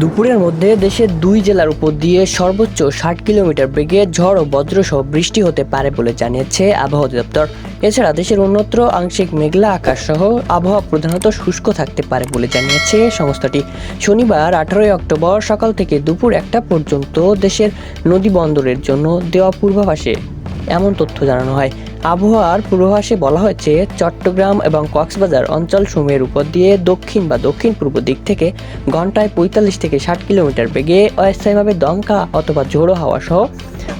দুপুরের মধ্যে দেশের দুই জেলার উপর দিয়ে সর্বোচ্চ ষাট কিলোমিটার বেগে ঝড় ও বজ্রসহ বৃষ্টি হতে পারে বলে জানিয়েছে আবহাওয়া অধিদপ্তর। এছাড়া দেশের অন্যত্র আংশিক মেঘলা আকাশ সহ আবহাওয়া প্রধানত শুষ্ক থাকতে পারে বলে জানিয়েছে সংস্থাটি। শনিবার আঠারোই অক্টোবর সকাল থেকে দুপুর একটা পর্যন্ত দেশের নদী বন্দরের জন্য দেওয়া পূর্বাভাসে এমন তথ্য জানানো হয়। আবহাওয়ার পূর্বাভাসে বলা হয়েছে, চট্টগ্রাম এবং কক্সবাজার অঞ্চল সমূহের উপর দিয়ে দক্ষিণ বা দক্ষিণ পূর্ব দিক থেকে ঘন্টায় পঁয়তাল্লিশ থেকে ষাট কিলোমিটার বেগে অস্থায়ীভাবে দমকা অথবা ঝোড়ো হাওয়া সহ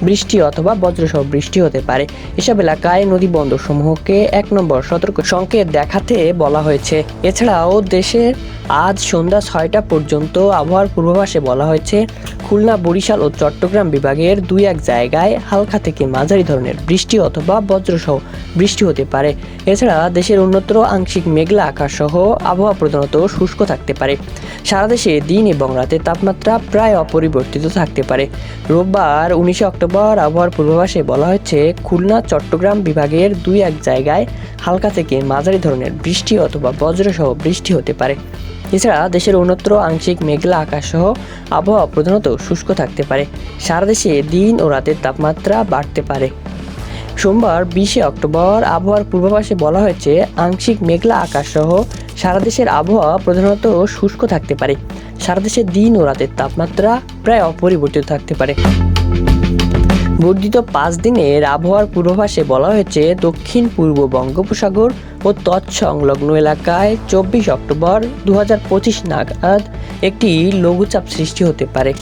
বৃষ্টি অথবা বজ্রসহ বৃষ্টি হতে পারে। এসব এলাকায় নদী বন্দর সমূহকে এক নম্বর সতর্ক সংকেত দেখাতে বলা হয়েছে। এছাড়াও দেশের আজ সন্ধ্যা ছয়টা পর্যন্ত আবহাওয়ার পূর্বাভাসে বলা হয়েছে, খুলনা, বরিশাল ও চট্টগ্রাম বিভাগের দুই এক জায়গায় হালকা থেকে মাঝারি ধরনের বৃষ্টি অথবা বজ্রসহ বৃষ্টি হতে পারে। এছাড়া দেশের অন্যত্র আংশিক মেঘলা আকাশ সহ আবহাওয়া প্রধানত শুষ্ক থাকতে পারে। সারা দেশে দিন এবং রাতের তাপমাত্রা প্রায় অপরিবর্তিত থাকতে পারে। রোববার উনিশে অক্টোবর আবহাওয়ার পূর্বাভাসে বলা হয়েছে, খুলনা, চট্টগ্রাম বিভাগের দুই এক জায়গায় হালকা থেকে মাঝারি ধরনের বৃষ্টি অথবা বজ্রসহ বৃষ্টি হতে পারে। এছাড়া দেশের অন্যত্র আংশিক মেঘলা আকাশ সহ আবহাওয়া প্রধানত শুষ্ক থাকতে পারে। সারা দেশে দিন ও রাতের তাপমাত্রা বাড়তে পারে। সোমবার বিশে অক্টোবর আবহাওয়ার পূর্বাভাসে বলা হয়েছে, আংশিক মেঘলা আকাশ সহ সারা দেশের আবহাওয়া প্রধানত শুষ্ক থাকতে পারে। সারা দেশের দিন ও রাতের তাপমাত্রা প্রায় অপরিবর্তিত থাকতে পারে। বর্ধিত পাঁচ দিনের আবহাওয়ার পূর্বাভাসে বলা হয়েছে, দক্ষিণ পূর্ব বঙ্গোপসাগর ও তৎসংলগ্ন এলাকায় চব্বিশ অক্টোবর দু হাজার পঁচিশ নাগাদ একটি লঘুচাপ সৃষ্টি হতে পারে।